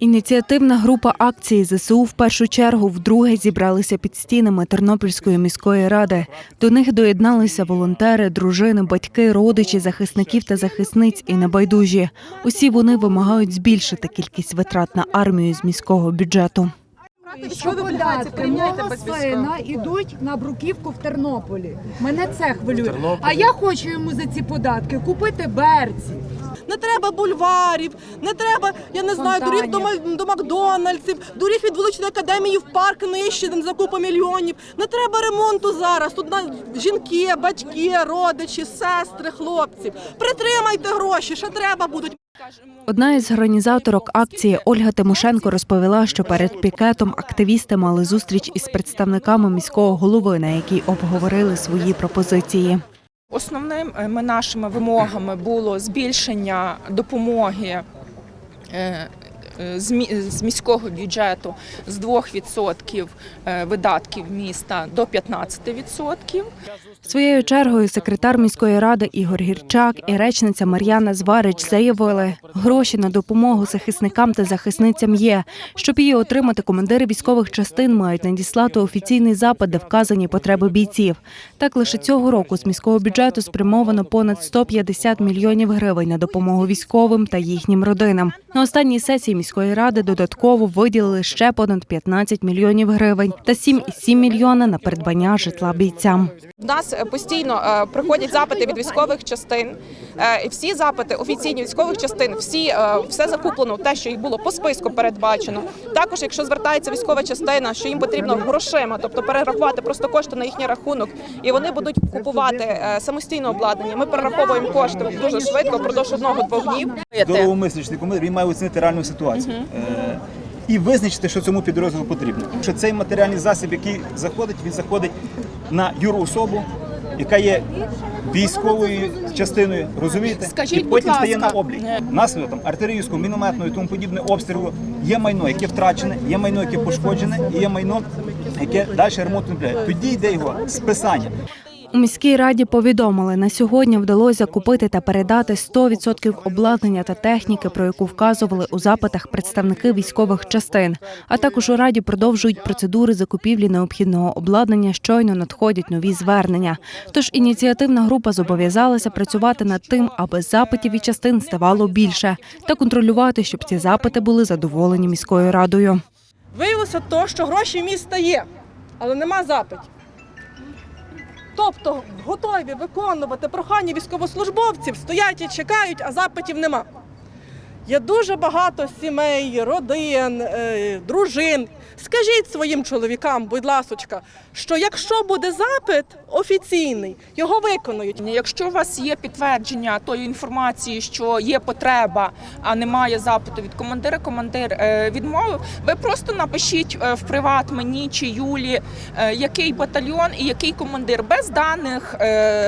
Ініціативна група акції ЗСУ в першу чергу вдруге зібралися під стінами Тернопільської міської ради. До них доєдналися волонтери, дружини, батьки, родичі, захисників та захисниць і небайдужі. Усі вони вимагають збільшити кількість витрат на армію з міського бюджету. Що податки мого сина йдуть на бруківку в Тернополі. Мене це хвилює. А я хочу йому за ці податки купити берці. Не треба бульварів, не треба, я не знаю, доріг до, до Макдональдсів, доріг від вуличної академії в парк нижче за купу мільйонів. Не треба ремонту зараз. Тут на жінки, батьки, родичі, сестри, хлопці. Притримайте гроші, ще треба будуть. Одна із організаторок акції Ольга Тимошенко розповіла, що перед пікетом активісти мали зустріч із представниками міського голови, на якій обговорили свої пропозиції. Основними нашими вимогами було збільшення допомоги е, е, з з міського бюджету з 2% е, видатків міста до 15%. Своєю чергою секретар міської ради Ігор Гірчак і речниця Мар'яна Зварич заявили, гроші на допомогу захисникам та захисницям є. Щоб її отримати, командири військових частин мають надіслати офіційний запит, де вказані потреби бійців. Так лише цього року з міського бюджету спрямовано понад 150 мільйонів гривень на допомогу військовим та їхнім родинам. На останній сесії міської ради додатково виділили ще понад 15 мільйонів гривень та 7,7 мільйона на придбання житла бійцям. У нас постійно е, приходять запити від військових частин. Е, І всі запити офіційні військових частин, всі е, все закуплено, те, що їх було по списку передбачено. Також, якщо звертається військова частина, що їм потрібно грошима, тобто перерахувати просто кошти на їхній рахунок, і вони будуть купувати е, самостійно обладнання. Ми перераховуємо кошти дуже швидко, впродовж одного-двох днів. Здоровомислячний командир він має оцінити реальну ситуацію. Е, І визначити, що цьому підрозділу потрібно. Що цей матеріальний засіб, який заходить, він заходить на юроособу, яка є військовою частиною, розумієте? Скажіть, і потім будь стає на облік. Наслідок артилерійського, мінометного і тому подібне обстрілу є майно, яке втрачене, є майно, яке пошкоджене, і є майно, яке далі ремонт не. Тоді йде його списання. У міській раді повідомили, на сьогодні вдалося купити та передати 100% обладнання та техніки, про яку вказували у запитах представники військових частин. А також у раді продовжують процедури закупівлі необхідного обладнання. Щойно надходять нові звернення. Тож ініціативна група зобов'язалася працювати над тим, аби запитів і частин ставало більше, та контролювати, щоб ці запити були задоволені міською радою. Виявилося то, що гроші міста є, але нема запитів. Тобто готові виконувати прохання військовослужбовців, стоять і чекають, а запитів нема. Є дуже багато сімей, родин, е, дружин. Скажіть своїм чоловікам, будь ласочка, що якщо буде запит офіційний, його виконують. Якщо у вас є підтвердження тої інформації, що є потреба, а немає запиту від командира, командир е, відмовив, ви просто напишіть е, в приват мені чи Юлі, е, який батальйон і який командир без даних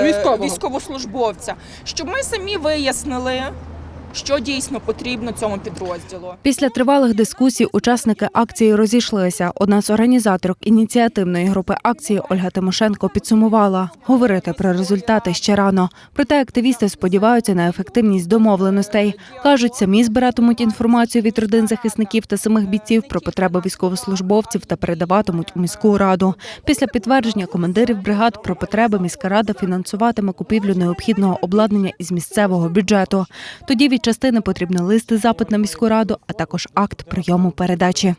Військового. військовослужбовця, щоб ми самі вияснили, що дійсно потрібно цьому підрозділу. Після тривалих дискусій учасники акції розійшлися. Одна з організаторок ініціативної групи акції Ольга Тимошенко підсумувала говорити про результати ще рано. Проте активісти сподіваються на ефективність домовленостей. кажуть, самі збиратимуть інформацію від родин захисників та самих бійців про потреби військовослужбовців та передаватимуть у міську раду. Після підтвердження командирів бригад про потреби міська рада фінансуватиме купівлю необхідного обладнання із місцевого бюджету. Тоді від частини потрібно листи запит на міську раду, а також акт прийому передачі.